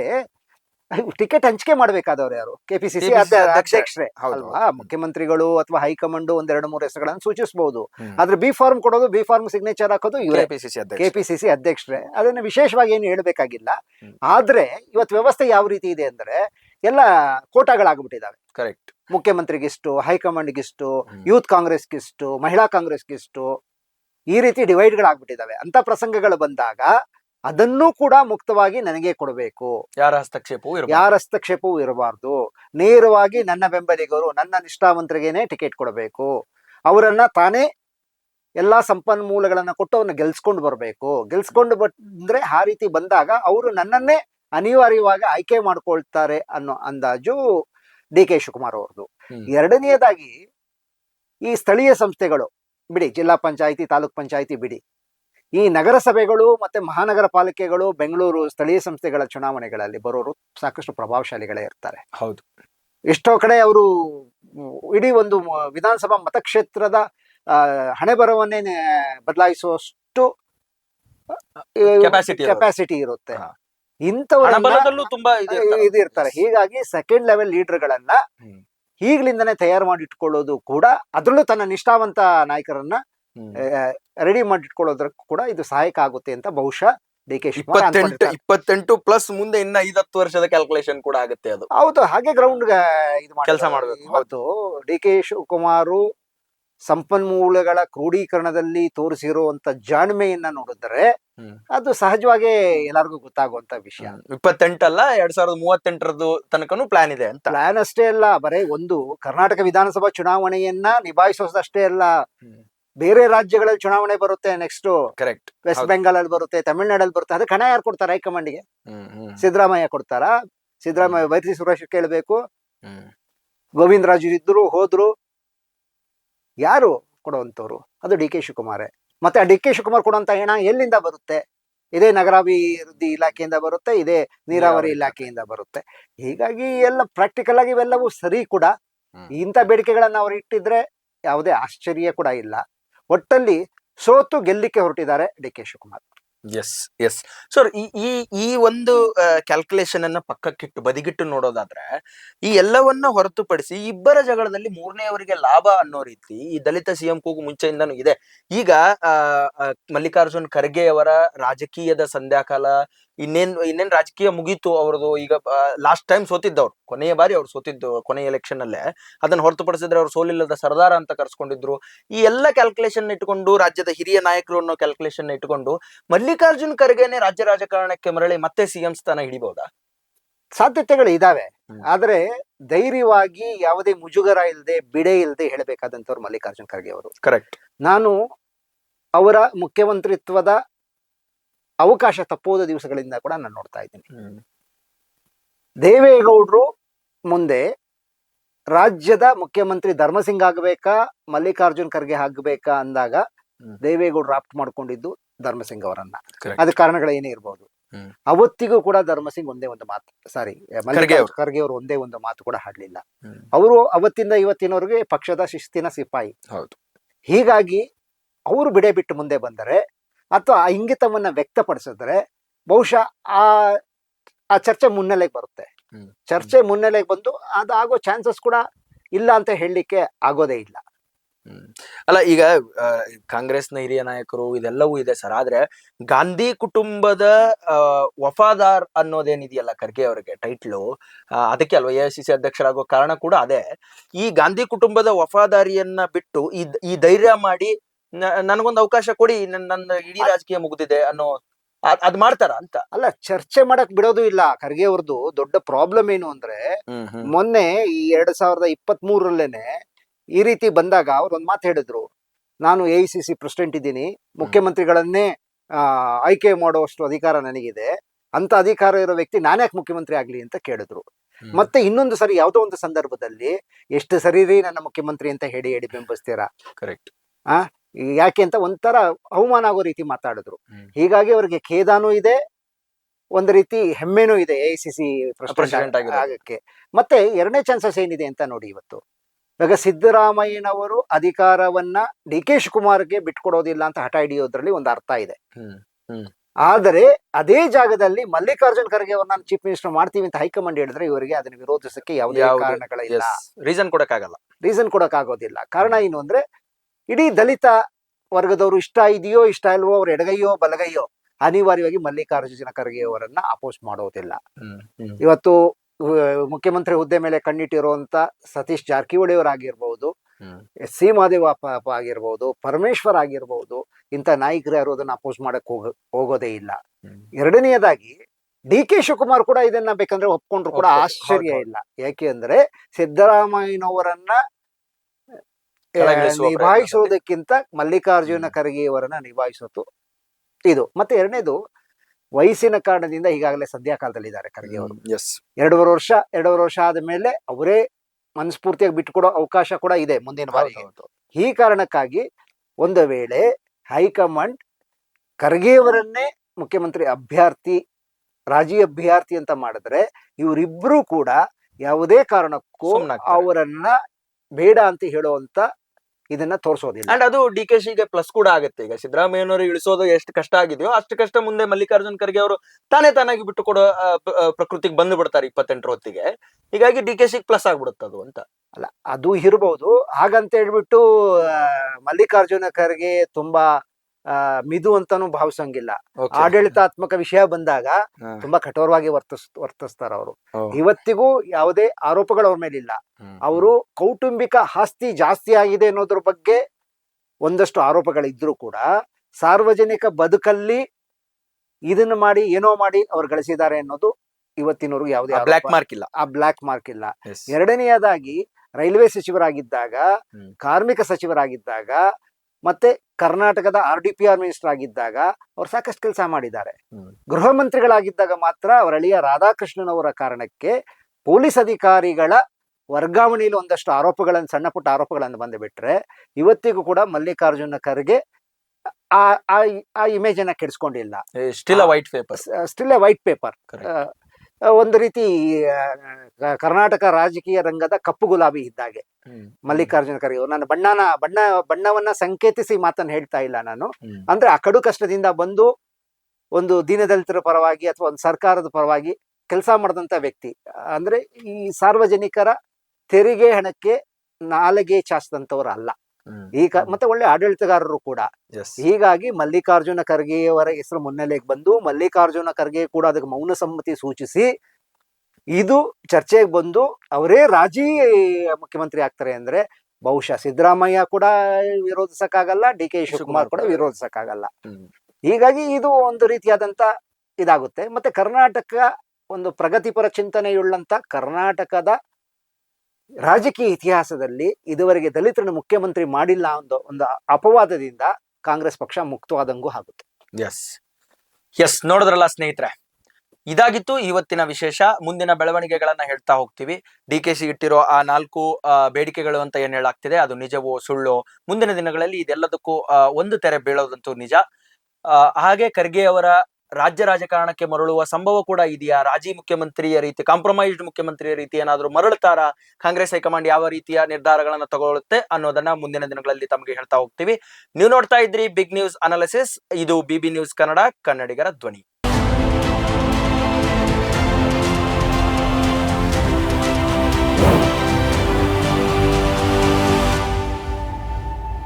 ಟಿಕೆಟ್ ಹಂಚಿಕೆ ಮಾಡ್ಬೇಕಾದವ್ರು ಯಾರು? ಕೆಪಿಸಿಸಿ. ಅಧ್ಯಕ್ಷರೇ. ಅಲ್ವಾ ಮುಖ್ಯಮಂತ್ರಿಗಳು ಅಥವಾ ಹೈಕಮಾಂಡ್ ಒಂದೆರಡು ಮೂರು ಹೆಸರುಗಳನ್ನು ಸೂಚಿಸಬಹುದು. ಆದ್ರೆ ಬಿ ಫಾರ್ಮ್ ಕೊಡೋದು ಬಿ ಫಾರ್ಮ್ ಸಿಗ್ನೇಚರ್ ಹಾಕೋದು ಇವರೇ. ಕೆಪಿಸಿಸಿ ಅಧ್ಯಕ್ಷರೇ. ಅದನ್ನ ವಿಶೇಷವಾಗಿ ಏನು ಹೇಳ್ಬೇಕಾಗಿಲ್ಲ. ಆದ್ರೆ ಇವತ್ತು ವ್ಯವಸ್ಥೆ ಯಾವ ರೀತಿ ಇದೆ ಅಂದ್ರೆ ಎಲ್ಲ ಕೋಟಾಗಳಾಗ್ಬಿಟ್ಟಿದಾವೆ. ಕರೆಕ್ಟ್ ಮುಖ್ಯಮಂತ್ರಿಗಿಷ್ಟು ಹೈಕಮಾಂಡ್ಗಿಷ್ಟು. ಯೂತ್ ಕಾಂಗ್ರೆಸ್ಗಿಷ್ಟು ಮಹಿಳಾ ಕಾಂಗ್ರೆಸ್ಗಿಷ್ಟು ಈ ರೀತಿ ಡಿವೈಡ್ಗಳಾಗ್ಬಿಟ್ಟಿದಾವೆ. ಅಂತ ಪ್ರಸಂಗಗಳು ಬಂದಾಗ ಅದನ್ನೂ ಕೂಡ ಮುಕ್ತವಾಗಿ ನನಗೆ ಕೊಡಬೇಕು. ಯಾರ ಹಸ್ತಕ್ಷೇಪವೂ ಇರಬಾರ್ದು. ಯಾರ ಹಸ್ತಕ್ಷೇಪವೂ ಇರಬಾರ್ದು. ನೇರವಾಗಿ ನನ್ನ ಬೆಂಬಲಿಗರು ನನ್ನ ನಿಷ್ಠಾವಂತರಿಗೇನೆ ಟಿಕೆಟ್ ಕೊಡಬೇಕು. ಅವರನ್ನ ತಾನೇ ಎಲ್ಲಾ ಸಂಪನ್ಮೂಲಗಳನ್ನ ಕೊಟ್ಟು ಅವ್ರನ್ನ ಗೆಲ್ಸ್ಕೊಂಡು ಬರಬೇಕು. ಗೆಲ್ಸ್ಕೊಂಡು ಬಂದ್ರೆ ಆ ರೀತಿ ಬಂದಾಗ ಅವರು ನನ್ನನ್ನೇ ಅನಿವಾರ್ಯವಾಗಿ ಆಯ್ಕೆ ಮಾಡ್ಕೊಳ್ತಾರೆ ಅನ್ನೋ ಅಂದಾಜು ಡಿ ಕೆ ಶಿವಕುಮಾರ್ ಅವ್ರದ್ದು. ಹ್ಮ್. ಎರಡನೆಯದಾಗಿ ಈ ಸ್ಥಳೀಯ ಸಂಸ್ಥೆಗಳು ಬಿಡಿ ಜಿಲ್ಲಾ ಪಂಚಾಯಿತಿ ತಾಲೂಕ್ ಪಂಚಾಯಿತಿ ಬಿಡಿ. ಈ ನಗರಸಭೆಗಳು ಮತ್ತೆ ಮಹಾನಗರ ಪಾಲಿಕೆಗಳು ಬೆಂಗಳೂರು ಸ್ಥಳೀಯ ಸಂಸ್ಥೆಗಳ ಚುನಾವಣೆಗಳಲ್ಲಿ ಬರೋರು ಸಾಕಷ್ಟು ಪ್ರಭಾವಶಾಲಿಗಳೇ ಇರ್ತಾರೆ. ಹೌದು. ಎಷ್ಟೋ ಕಡೆ ಅವರು ಇಡೀ ಒಂದು ವಿಧಾನಸಭಾ ಮತಕ್ಷೇತ್ರದ ಹಣೆ ಬರವನ್ನೇ ಬದಲಾಯಿಸುವಷ್ಟು ಕೆಪಾಸಿಟಿ ಇರುತ್ತೆ. ಇಂಥವರು ತುಂಬಾ ಇದು ಇದು ಇರ್ತಾರೆ. ಹೀಗಾಗಿ ಸೆಕೆಂಡ್ ಲೆವೆಲ್ ಲೀಡರ್ಗಳನ್ನ ಗಳನ್ನ ಈಗ್ಲಿಂದನೇ ತಯಾರು ಮಾಡಿ ಇಟ್ಕೊಳ್ಳೋದು ಕೂಡ ಅದರಲ್ಲೂ ತನ್ನ ನಿಷ್ಠಾವಂತ ನಾಯಕರನ್ನ. ರೆಡಿ ಮಾಡಿಟ್ಕೊಳ್ಳೋದಕ್ಕೂ ಕೂಡ ಇದು ಸಹಾಯಕ ಆಗುತ್ತೆ ಅಂತ ಬಹುಶಃ ಡಿ ಕೆ ಇಪ್ಪತ್ತೆಂಟು. ಇಪ್ಪತ್ತೆಂಟು ಪ್ಲಸ್ ಮುಂದೆ ಇನ್ನ ಐದತ್ತು ವರ್ಷದ ಕ್ಯಾಲ್ಕುಲೇಷನ್ ಕೂಡ ಆಗುತ್ತೆ ಅದು. ಹೌದು ಹಾಗೆ ಗ್ರೌಂಡ್ ಇದು ಕೆಲಸ ಮಾಡಬೇಕು. ಇವತ್ತು ಡಿ ಕೆ ಶಿವಕುಮಾರು ಸಂಪನ್ಮೂಲಗಳ ಕ್ರೋಢೀಕರಣದಲ್ಲಿ ತೋರಿಸಿರುವಂತ ಜಾಣ್ಮೆಯನ್ನ ನೋಡಿದ್ರೆ ಅದು ಸಹಜವಾಗಿ ಎಲ್ಲರಿಗೂ ಗೊತ್ತಾಗುವಂತ ವಿಷಯ. ಇಪ್ಪತ್ತೆಂಟಲ್ಲ ಎರಡ್ ಸಾವಿರದ ಮೂವತ್ತೆಂಟರದ್ದು ತನಕನು ಪ್ಲಾನ್ ಇದೆ ಅಂತ. ಪ್ಲಾನ್ ಅಷ್ಟೇ ಅಲ್ಲ ಬರೇ ಒಂದು ಕರ್ನಾಟಕ ವಿಧಾನಸಭಾ ಚುನಾವಣೆಯನ್ನ ನಿಭಾಯಿಸೋದಷ್ಟೇ ಅಲ್ಲ. ಬೇರೆ ರಾಜ್ಯಗಳಲ್ಲಿ ಚುನಾವಣೆ ಬರುತ್ತೆ ನೆಕ್ಸ್ಟ್ ಕರೆಕ್ಟ್ ವೆಸ್ಟ್ ಬೆಂಗಾಲ್ ಅಲ್ಲಿ ಬರುತ್ತೆ ತಮಿಳ್ನಾಡಲ್ಲಿ ಬರುತ್ತೆ ಅದಕ್ಕೆ ಹಣ ಯಾರು ಕೊಡ್ತಾರೆ ಹೈಕಮಾಂಡ್ಗೆ? ಸಿದ್ದರಾಮಯ್ಯ ಕೊಡ್ತಾರಾ? ಸಿದ್ದರಾಮಯ್ಯ ವೈತ್ರಿ ಸುರೇಶ್ ಕೇಳಬೇಕು. ಗೋವಿಂದ ರಾಜು ಇದ್ರು ಹೋದ್ರು. ಯಾರು ಕೊಡುವಂತವ್ರು ಅದು ಡಿ ಕೆ ಶಿವಕುಮಾರೇ. ಮತ್ತೆ ಆ ಡಿ ಕೆ ಶಿವಕುಮಾರ್ ಕೊಡುವಂತ ಹಣ ಎಲ್ಲಿಂದ ಬರುತ್ತೆ? ಇದೇ ನಗರಾಭಿವೃದ್ಧಿ ಇಲಾಖೆಯಿಂದ ಬರುತ್ತೆ ಇದೇ ನೀರಾವರಿ ಇಲಾಖೆಯಿಂದ ಬರುತ್ತೆ. ಹೀಗಾಗಿ ಎಲ್ಲ ಪ್ರಾಕ್ಟಿಕಲ್ ಆಗಿ ಇವೆಲ್ಲವೂ ಸರಿ ಕೂಡ. ಇಂಥ ಬೇಡಿಕೆಗಳನ್ನ ಅವ್ರು ಇಟ್ಟಿದ್ರೆ ಯಾವುದೇ ಆಶ್ಚರ್ಯ ಕೂಡ ಇಲ್ಲ. ಒಟ್ಟಲ್ಲಿ ಸೋತು ಗೆಲ್ಲಿಕ್ಕೆ ಹೊರಟಿದ್ದಾರೆ D K Shivakumar. S S sir ಈ ಈ ಒಂದು ಕ್ಯಾಲ್ಕುಲೇಷನ್ ಅನ್ನ ಪಕ್ಕಕ್ಕಿಟ್ಟು, ಬದಿಗಿಟ್ಟು ನೋಡೋದಾದ್ರೆ, ಈ ಎಲ್ಲವನ್ನ ಹೊರತುಪಡಿಸಿ ಇಬ್ಬರ ಜಗಳದಲ್ಲಿ ಮೂರನೆಯವರಿಗೆ ಲಾಭ ಅನ್ನೋ ರೀತಿ ಈ ದಲಿತ ಸಿಎಂ ಕೂಗು ಮುಂಚೆಯಿಂದನೂ ಇದೆ. ಈಗ ಮಲ್ಲಿಕಾರ್ಜುನ್ ಖರ್ಗೆ ಅವರ ರಾಜಕೀಯದ ಸಂಧ್ಯಾಕಾಲ ಇನ್ನೇನ್ ಇನ್ನೇನ್ ರಾಜಕೀಯ ಮುಗೀತು ಅವ್ರದ್ದು ಈಗ ಲಾಸ್ಟ್ ಟೈಮ್ ಸೋತಿದ್ದವ್ರು. ಕೊನೆಯ ಬಾರಿ ಅವ್ರು ಸೋತಿದ್ದು ಕೊನೆಯ ಎಲೆಕ್ಷನ್ ಅಲ್ಲೇ ಅದನ್ನ ಹೊರತುಪಡಿಸಿದ್ರೆ ಅವ್ರು ಸೋಲಿಲ್ಲದ ಸರ್ದಾರ ಅಂತ ಕರ್ಸ್ಕೊಂಡಿದ್ರು. ಈ ಎಲ್ಲ ಕ್ಯಾಲ್ಕುಲೇಷನ್ ಇಟ್ಕೊಂಡು ರಾಜ್ಯದ ಹಿರಿಯ ನಾಯಕರು ಅನ್ನೋ ಕ್ಯಾಲ್ಕುಲೇಷನ್ ಇಟ್ಕೊಂಡು ಮಲ್ಲಿಕಾರ್ಜುನ್ ಖರ್ಗೆನೆ ರಾಜ್ಯ ರಾಜಕಾರಣಕ್ಕೆ ಮರಳಿ ಮತ್ತೆ ಸಿಎಂ ಸ್ಥಾನ ಹಿಡಿಬಹುದಾ ಸಾಧ್ಯತೆಗಳು ಇದಾವೆ. ಆದ್ರೆ ಧೈರ್ಯವಾಗಿ ಯಾವುದೇ ಮುಜುಗರ ಇಲ್ಲದೆ ಬಿಡೆ ಇಲ್ಲದೆ ಹೇಳಬೇಕಾದಂತವ್ರು ಮಲ್ಲಿಕಾರ್ಜುನ್ ಖರ್ಗೆ ಅವರು. ಕರೆಕ್ಟ್ ನಾನು ಅವರ ಮುಖ್ಯಮಂತ್ರಿತ್ವದ ಅವಕಾಶ ತಪ್ಪೋದ ದಿವಸಗಳಿಂದ ಕೂಡ ನಾನು ನೋಡ್ತಾ ಇದ್ದೀನಿ. ದೇವೇಗೌಡರು ಮುಂದೆ ರಾಜ್ಯದ ಮುಖ್ಯಮಂತ್ರಿ ಧರ್ಮಸಿಂಗ್ ಆಗ್ಬೇಕಾ ಮಲ್ಲಿಕಾರ್ಜುನ್ ಖರ್ಗೆ ಆಗ್ಬೇಕಾ ಅಂದಾಗ. ದೇವೇಗೌಡರು ಆಪ್ಟ್ ಮಾಡ್ಕೊಂಡಿದ್ದು ಧರ್ಮಸಿಂಗ್ ಅವರನ್ನ. ಅದ ಕಾರಣಗಳು ಏನೇ ಇರ್ಬೋದು. ಅವತ್ತಿಗೂ ಕೂಡ ಧರ್ಮಸಿಂಗ್ ಒಂದೇ ಒಂದು ಮಾತು ಸಾರಿ ಮಲ್ಲಿಕಾರ್ಜುನ್. ಖರ್ಗೆ ಅವರು ಒಂದೇ ಒಂದು ಮಾತು ಕೂಡ ಹಾಡ್ಲಿಲ್ಲ. ಅವರು ಅವತ್ತಿಂದ ಇವತ್ತಿನವರೆಗೆ ಪಕ್ಷದ ಶಿಸ್ತಿನ ಸಿಪಾಯಿ. ಹೀಗಾಗಿ ಅವರು ಬಿಡೆ ಬಿಟ್ಟು ಮುಂದೆ ಬಂದರೆ ಅಥವಾ ಆ ಇಂಗಿತವನ್ನು ವ್ಯಕ್ತಪಡಿಸಿದ್ರೆ ಬಹುಶಃ ಆ ಆ ಚರ್ಚೆ ಮುನ್ನೆಲೆಗೆ ಬರುತ್ತೆ. ಚರ್ಚೆ ಮುನ್ನೆಲೆಗೆ ಬಂದು ಅದಾಗೋ ಚಾನ್ಸಸ್ ಕೂಡ ಇಲ್ಲ ಅಂತ ಹೇಳಲಿಕ್ಕೆ ಆಗೋದೇ ಇಲ್ಲ. ಅಲ್ಲ ಈಗ ಕಾಂಗ್ರೆಸ್ನ ಹಿರಿಯ ನಾಯಕರು ಇದೆಲ್ಲವೂ ಇದೆ ಸರ್. ಆದ್ರೆ ಗಾಂಧಿ ಕುಟುಂಬದ ವಫಾದಾರ್ ಅನ್ನೋದೇನಿದೆಯಲ್ಲ ಖರ್ಗೆ ಅವರಿಗೆ ಟೈಟ್ಲು ಅದಕ್ಕೆ ಅಲ್ವಾ ಎ ಸಿ ಸಿ ಅಧ್ಯಕ್ಷರಾಗೋ ಕಾರಣ ಕೂಡ ಅದೇ. ಈ ಗಾಂಧಿ ಕುಟುಂಬದ ವಫಾದಾರಿಯನ್ನ ಬಿಟ್ಟು ಈ ಈ ಧೈರ್ಯ ಮಾಡಿ ನನಗೊಂದು ಅವಕಾಶ ಕೊಡಿ ನನ್- ನನ್ನ ಇಡೀ ರಾಜಕೀಯ ಮುಗಿದಿದೆ ಅನ್ನೋ ಅದ್- ಮಾಡ್ತಾರ ಅಂತ? ಅಲ್ಲ ಚರ್ಚೆ ಮಾಡಕ್ ಬಿಡೋದು ಇಲ್ಲ. ಖರ್ಗೆ ಅವ್ರದ್ದು ದೊಡ್ಡ ಪ್ರಾಬ್ಲಮ್ ಏನು ಅಂದ್ರೆ ಮೊನ್ನೆ ಈ ಎರಡ್ ಸಾವಿರದ ಇಪ್ಪತ್ತ್ ಮೂರಲ್ಲೇನೆ ಈ ರೀತಿ ಬಂದಾಗ ಅವ್ರು ಒಂದ್ ಮಾತು ಹೇಳಿದ್ರು. ನಾನು ಎ ಸಿ ಸಿ ಪ್ರೆಸಿಡೆಂಟ್ ಇದ್ದೀನಿ ಮುಖ್ಯಮಂತ್ರಿಗಳನ್ನೇ ಆ, ಆಯ್ಕೆ ಮಾಡುವಷ್ಟು ಅಧಿಕಾರ ನನಗಿದೆ. ಅಂತ ಅಧಿಕಾರ ಇರೋ ವ್ಯಕ್ತಿ ನಾನ್ಯಾಕೆ ಮುಖ್ಯಮಂತ್ರಿ ಆಗ್ಲಿ ಅಂತ ಕೇಳಿದ್ರು. ಮತ್ತೆ ಇನ್ನೊಂದು ಸರಿ ಯಾವುದೋ ಒಂದು ಸಂದರ್ಭದಲ್ಲಿ ಎಷ್ಟು ಸರಿ ರೀ ನನ್ನ ಮುಖ್ಯಮಂತ್ರಿ ಅಂತ ಹೇಳಿ ಹೇಳಿ ಬೆಂಬಲಿಸ್ತೀರಾ ಕರೆಕ್ಟ್ ಯಾಕೆ ಅಂತ ಒಂಥರ ಅವಮಾನ ಆಗೋ ರೀತಿ ಮಾತಾಡಿದ್ರು. ಹೀಗಾಗಿ ಅವರಿಗೆ ಖೇದಾನೂ ಇದೆ ಒಂದು ರೀತಿ ಹೆಮ್ಮೆನೂ ಇದೆ ಎ ಸಿ ಸಿ. ಆಗಕ್ಕೆ. ಮತ್ತೆ ಎರಡನೇ ಚಾನ್ಸಸ್ ಏನಿದೆ ಅಂತ ನೋಡಿ ಇವತ್ತು. ಇವಾಗ ಸಿದ್ದರಾಮಯ್ಯನವರು ಅಧಿಕಾರವನ್ನ ಡಿ ಕೆ ಶಿವಕುಮಾರ್ಗೆ ಬಿಟ್ಕೊಡೋದಿಲ್ಲ ಅಂತ ಹಠ ಹಿಡಿಯೋದ್ರಲ್ಲಿ ಒಂದು ಅರ್ಥ ಇದೆ. ಆದರೆ ಅದೇ ಜಾಗದಲ್ಲಿ ಮಲ್ಲಿಕಾರ್ಜುನ್ ಖರ್ಗೆ ಅವ್ರನ್ನ ಚೀಫ್ ಮಿನಿಸ್ಟರ್ ಮಾಡ್ತೀವಿ ಅಂತ ಹೈಕಮಾಂಡ್ ಹೇಳಿದ್ರೆ ಇವರಿಗೆ ಅದನ್ನ ವಿರೋಧಿಸಕ್ಕೆ ಯಾವುದೇ ಯಾವ್ದು- ಕಾರಣಗಳಿಲ್ಲ. ರೀಸನ್ ಕೊಡಕ್ಕಾಗಲ್ಲ. ರೀಸನ್ ಕೊಡಕ್ಕಾಗೋದಿಲ್ಲ. ಕಾರಣ ಏನು ಅಂದ್ರೆ ಇಡೀ ದಲಿತ ವರ್ಗದವರು ಇಷ್ಟ ಇದೆಯೋ ಇಷ್ಟ ಇಲ್ವೋ ಅವ್ರ ಎಡಗೈಯೋ ಬಲಗೈಯೋ ಅನಿವಾರ್ಯವಾಗಿ ಮಲ್ಲಿಕಾರ್ಜುನ ಖರ್ಗೆ ಅವರನ್ನ ಅಪೋಸ್ ಮಾಡೋದಿಲ್ಲ. ಇವತ್ತು ಮುಖ್ಯಮಂತ್ರಿ ಹುದ್ದೆ ಮೇಲೆ ಕಣ್ಣಿಟ್ಟಿರುವಂತ ಸತೀಶ್ ಜಾರಕಿಹೊಳಿ ಅವರಾಗಿರ್ಬಹುದು. ಎಸ್ ಸಿ ಮಹದೇವಪ್ಪ ಆಗಿರ್ಬಹುದು ಪರಮೇಶ್ವರ್ ಆಗಿರ್ಬಹುದು ಇಂಥ ನಾಯಕರು ಯಾರು ಅದನ್ನ ಅಪೋಸ್ ಮಾಡಕ್ ಹೋಗ ಹೋಗೋದೇ ಇಲ್ಲ. ಎರಡನೆಯದಾಗಿ ಡಿ ಕೆ ಶಿವಕುಮಾರ್ ಕೂಡ ಇದನ್ನ ಬೇಕಂದ್ರೆ ಒಪ್ಕೊಂಡ್ರು ಕೂಡ ಆಶ್ಚರ್ಯ ಇಲ್ಲ. ಯಾಕೆ ಅಂದ್ರೆ ಸಿದ್ದರಾಮಯ್ಯನವರನ್ನ ನಿಭಾಯಿಸೋದಕ್ಕಿಂತ ಮಲ್ಲಿಕಾರ್ಜುನ ಖರ್ಗೆಯವರನ್ನ ಖರ್ಗೆ ಅವರನ್ನ ನಿಭಾಯಿಸೋದು ಇದು. ಮತ್ತೆ ಎರಡನೇದು ವಯಸ್ಸಿನ ಕಾರಣದಿಂದ ಈಗಾಗಲೇ ಸದ್ಯ ಕಾಲದಲ್ಲಿದ್ದಾರೆ ಖರ್ಗೆ ಅವರು ಎರಡೂವರೆ ವರ್ಷ ಎರಡೂವರೆ ವರ್ಷ ಆದ್ಮೇಲೆ ಅವರೇ ಮನಸ್ಫೂರ್ತಿಯಾಗಿ ಬಿಟ್ಟುಕೊಡೋ ಅವಕಾಶ ಕೂಡ ಇದೆ ಮುಂದಿನ ಬಾರಿ ಈ ಕಾರಣಕ್ಕಾಗಿ ಒಂದು ವೇಳೆ ಹೈಕಮಾಂಡ್ ಖರ್ಗೆಯವರನ್ನೇ ಮುಖ್ಯಮಂತ್ರಿ ಅಭ್ಯರ್ಥಿ ರಾಜಿ ಅಭ್ಯರ್ಥಿ ಅಂತ ಮಾಡಿದ್ರೆ ಇವರಿಬ್ರು ಕೂಡ ಯಾವುದೇ ಕಾರಣಕ್ಕೂ. ಅವರನ್ನ ಬೇಡ ಅಂತ ಹೇಳುವಂತ ಇದನ್ನ ತೋರಿಸೋದಿಲ್ಲ. ಅಂಡ್ ಅದು ಡಿ ಕೆ ಶಿಗೆ ಪ್ಲಸ್ ಕೂಡ ಆಗುತ್ತೆ. ಈಗ ಸಿದ್ದರಾಮಯ್ಯನವರು ಇಳಿಸೋದು ಎಷ್ಟು ಕಷ್ಟ ಆಗಿದೆಯೋ ಅಷ್ಟು ಕಷ್ಟ ಮುಂದೆ ಮಲ್ಲಿಕಾರ್ಜುನ್ ಖರ್ಗೆ ಅವರು ತಾನೇ ತಾನಾಗಿ ಬಿಟ್ಟು ಕೊಡೋ ಪ್ರಕೃತಿಗೆ ಬಂದು ಬಿಡ್ತಾರೆ ಇಪ್ಪತ್ತೆಂಟರ ಹೊತ್ತಿಗೆ. ಹೀಗಾಗಿ ಡಿ ಕೆ ಶಿಗೆ ಪ್ಲಸ್ ಆಗ್ಬಿಡುತ್ತೆ ಅದು ಅಂತ. ಅಲ್ಲ ಅದು ಇರ್ಬೋದು. ಹಾಗಂತ ಹೇಳ್ಬಿಟ್ಟು ಮಲ್ಲಿಕಾರ್ಜುನ ಖರ್ಗೆ ತುಂಬಾ ಮಿದು ಅಂತಾನು ಭಾವಿಸಂಗಿಲ್ಲ. ಆಡಳಿತಾತ್ಮಕ ವಿಷಯ ಬಂದಾಗ ತುಂಬಾ ಕಠೋರವಾಗಿ ವರ್ತಿಸ್ ವರ್ತಿಸ್ತಾರ ಅವರು. ಇವತ್ತಿಗೂ ಯಾವುದೇ ಆರೋಪಗಳು ಅವ್ರ ಮೇಲಿಲ್ಲ. ಅವರು ಕೌಟುಂಬಿಕ ಆಸ್ತಿ ಜಾಸ್ತಿ ಆಗಿದೆ ಅನ್ನೋದ್ರ ಬಗ್ಗೆ ಒಂದಷ್ಟು ಆರೋಪಗಳಿದ್ರು ಕೂಡ ಸಾರ್ವಜನಿಕ ಬದುಕಲ್ಲಿ ಇದನ್ನ ಮಾಡಿ ಏನೋ ಮಾಡಿ ಅವ್ರು ಗಳಿಸಿದ್ದಾರೆ ಅನ್ನೋದು ಇವತ್ತಿನವರೆಗೂ ಯಾವುದೇ ಬ್ಲಾಕ್ ಮಾರ್ಕ್ ಇಲ್ಲ. ಆ ಬ್ಲಾಕ್ ಮಾರ್ಕ್ ಇಲ್ಲ. ಎರಡನೆಯದಾಗಿ ರೈಲ್ವೆ ಸಚಿವರಾಗಿದ್ದಾಗ ಕಾರ್ಮಿಕ ಸಚಿವರಾಗಿದ್ದಾಗ ಮತ್ತೆ ಕರ್ನಾಟಕದ R D P R minister ಆಗಿದ್ದಾಗ ಅವ್ರು ಸಾಕಷ್ಟು ಕೆಲಸ ಮಾಡಿದ್ದಾರೆ. ಗೃಹ ಮಂತ್ರಿಗಳಾಗಿದ್ದಾಗ ಮಾತ್ರ ಅವರ ಅಳಿಯ ರಾಧಾಕೃಷ್ಣನ್ ಅವರ ಕಾರಣಕ್ಕೆ ಪೊಲೀಸ್ ಅಧಿಕಾರಿಗಳ ವರ್ಗಾವಣೆಯಲ್ಲಿ ಒಂದಷ್ಟು ಆರೋಪಗಳನ್ನು ಸಣ್ಣ ಪುಟ್ಟ ಆರೋಪಗಳನ್ನು ಬಂದು ಬಿಟ್ರೆ ಇವತ್ತಿಗೂ ಕೂಡ ಮಲ್ಲಿಕಾರ್ಜುನ ಖರ್ಗೆ ಆ ಇಮೇಜ್ ಅನ್ನ ಕೆಡಿಸ್ಕೊಂಡಿಲ್ಲ still white paper still a white paper. ಒಂದು ರೀತಿ ಕರ್ನಾಟಕ ರಾಜಕೀಯ ರಂಗದ ಕಪ್ಪು ಗುಲಾಬಿ ಇದ್ದಾಗೆ ಮಲ್ಲಿಕಾರ್ಜುನ ಖರ್ಗೆ ಅವರು. ನಾನು ಬಣ್ಣನ ಬಣ್ಣ ಬಣ್ಣವನ್ನ ಸಂಕೇತಿಸಿ ಮಾತನ್ನ ಹೇಳ್ತಾ ಇಲ್ಲ ನಾನು. ಅಂದ್ರೆ ಆ ಕಡು ಕಷ್ಟದಿಂದ ಬಂದು ಒಂದು ದೀನದಲಿತರ ಪರವಾಗಿ ಅಥವಾ ಒಂದು ಸರ್ಕಾರದ ಪರವಾಗಿ ಕೆಲಸ ಮಾಡಿದಂತ ವ್ಯಕ್ತಿ. ಅಂದ್ರೆ ಈ ಸಾರ್ವಜನಿಕರ ತೆರಿಗೆ ಹಣಕ್ಕೆ ನಾಲಗೆ ಚಾಚಿದಂತವ್ರು ಅಲ್ಲ. ಈ ಕ- ಮತ್ತೆ ಒಳ್ಳೆ ಆಡಳಿತಗಾರರು ಕೂಡ. ಹೀಗಾಗಿ ಮಲ್ಲಿಕಾರ್ಜುನ ಖರ್ಗೆಯವರ ಹೆಸರು ಮುನ್ನೆಲೆಗೆ ಬಂದು ಮಲ್ಲಿಕಾರ್ಜುನ ಖರ್ಗೆ ಕೂಡ ಅದಕ್ಕೆ ಮೌನ ಸಮ್ಮತಿ ಸೂಚಿಸಿ ಇದು ಚರ್ಚೆಗೆ ಬಂದು ಅವರೇ ರಾಜಿ ಮುಖ್ಯಮಂತ್ರಿ ಆಗ್ತಾರೆ ಅಂದ್ರೆ ಬಹುಶಃ ಸಿದ್ದರಾಮಯ್ಯ ಕೂಡ ವಿರೋಧಿಸಕ್ಕಾಗಲ್ಲ ಡಿ ಕೆ ಶಿವಕುಮಾರ್ ಕೂಡ ವಿರೋಧಿಸಕ್ಕಾಗಲ್ಲ. ಹೀಗಾಗಿ ಇದು ಒಂದು ರೀತಿಯಾದಂತ ಇದಾಗುತ್ತೆ. ಮತ್ತೆ ಕರ್ನಾಟಕ ಒಂದು ಪ್ರಗತಿಪರ ಚಿಂತನೆಯುಳ್ಳಂತ ಕರ್ನಾಟಕದ ರಾಜಕೀಯ ಇತಿಹಾಸದಲ್ಲಿ ಇದುವರೆಗೆ ದಲಿತರನ್ನು ಮುಖ್ಯಮಂತ್ರಿ ಮಾಡಿಲ್ಲ ಒಂದು ಒಂದು ಅಪವಾದದಿಂದ ಕಾಂಗ್ರೆಸ್ ಪಕ್ಷ ಮುಕ್ತವಾದಂಗೂ ಆಗುತ್ತೆ. ಎಸ್ ಎಸ್ ನೋಡಿದ್ರಲ್ಲ ಸ್ನೇಹಿತರೆ? ಇದಾಗಿತ್ತು ಇವತ್ತಿನ ವಿಶೇಷ. ಮುಂದಿನ ಬೆಳವಣಿಗೆಗಳನ್ನ ಹೇಳ್ತಾ ಹೋಗ್ತೀವಿ. ಡಿ ಕೆ ಸಿ ಇಟ್ಟಿರೋ ಆ ನಾಲ್ಕು ಬೇಡಿಕೆಗಳು ಅಂತ ಏನ್ ಹೇಳಾಗ್ತಿದೆ? ಅದು ನಿಜವೋ, ಸುಳ್ಳು? ಮುಂದಿನ ದಿನಗಳಲ್ಲಿ ಇದೆಲ್ಲದಕ್ಕೂ ಒಂದು ತೆರೆ ಬೀಳೋದಂತೂ ನಿಜ. ಹಾಗೆ ಖರ್ಗೆ ಅವರ ರಾಜ್ಯ ರಾಜಕಾರಣಕ್ಕೆ ಮರಳುವ ಸಂಭವ ಕೂಡ ಇದೆಯಾ? ರಾಜಿ ಮುಖ್ಯಮಂತ್ರಿಯ ರೀತಿ ಕಾಂಪ್ರಮೈಸ್ಡ್ ಮುಖ್ಯಮಂತ್ರಿಯ ರೀತಿ ಏನಾದರೂ ಮರಳುತ್ತಾರಾ? ಕಾಂಗ್ರೆಸ್ ಹೈಕಮಾಂಡ್ ಯಾವ ರೀತಿಯ ನಿರ್ಧಾರಗಳನ್ನು ತಗೊಳ್ಳುತ್ತೆ ಅನ್ನೋದನ್ನ ಮುಂದಿನ ದಿನಗಳಲ್ಲಿ ತಮಗೆ ಹೇಳ್ತಾ ಹೋಗ್ತೀವಿ. ನೀವು ನೋಡ್ತಾ ಇದ್ರಿ ಬಿಗ್ ನ್ಯೂಸ್ ಅನಾಲಿಸಿಸ್ ಇದು ಬಿಬಿ ನ್ಯೂಸ್ ಕನ್ನಡ ಕನ್ನಡಿಗರ ಧ್ವನಿ.